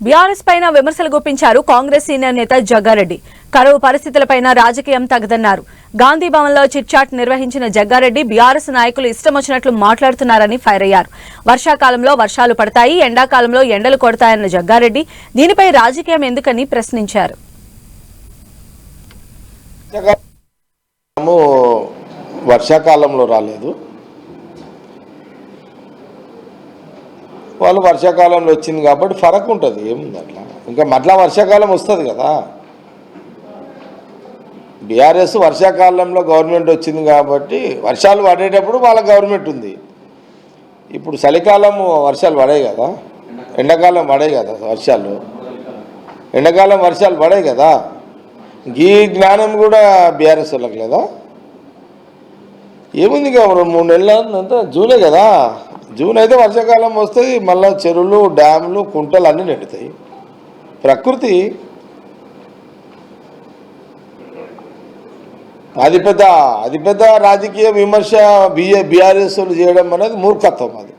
BRS పైన విమర్శలు గుప్పించారు కాంగ్రెస్ సీనియర్ నేత జగ్గారెడ్డి. కరువు పరిస్థితులపైన రాజకీయం తగదన్నారు. గాంధీ భవన్లో చిట్చాట్ నిర్వహించిన జగ్గారెడ్డి బీఆర్ఎస్ నాయకులు ఇష్టం వచ్చినట్లు మాట్లాడుతున్నారని ఫైర్ అయ్యారు. వర్షాకాలంలో వర్షాలు పడతాయి ఎండాకాలంలో ఎండలు కొడతాయన్న జగ్గారెడ్డి దీనిపై రాజకీయం ఎందుకని ప్రశ్నించారు. వర్షాకాలంలో రాలేదు. వాళ్ళు వర్షాకాలంలో వచ్చింది కాబట్టి ఫరక్ ఉంటుంది ఏముంది అట్లా. ఇంకా మళ్ళా వర్షాకాలం వస్తుంది కదా. బీఆర్ఎస్ వర్షాకాలంలో గవర్నమెంట్ వచ్చింది కాబట్టి వర్షాలు పడేటప్పుడు వాళ్ళ గవర్నమెంట్ ఉంది. ఇప్పుడు చలికాలం వర్షాలు పడాయి కదా. ఎండాకాలం పడాయి కదా వర్షాలు. ఎండాకాలం వర్షాలు పడాయి కదా. ఈ జ్ఞానం కూడా బీఆర్ఎస్ వాళ్ళకి లేదా? ఏముంది ఇక మూడు నెలలు అంతా జూలే కదా. జూన్ అయితే వర్షాకాలం వస్తుంది మళ్ళీ చెరువులు డ్యాములు కుంటలు అన్నీ నిండుతాయి ప్రకృతి అది పెద్ద అది పెద్ద రాజకీయ విమర్శ బిఏ బీఆర్ఎస్ చేయడం అనేది మూర్ఖత్వం అది.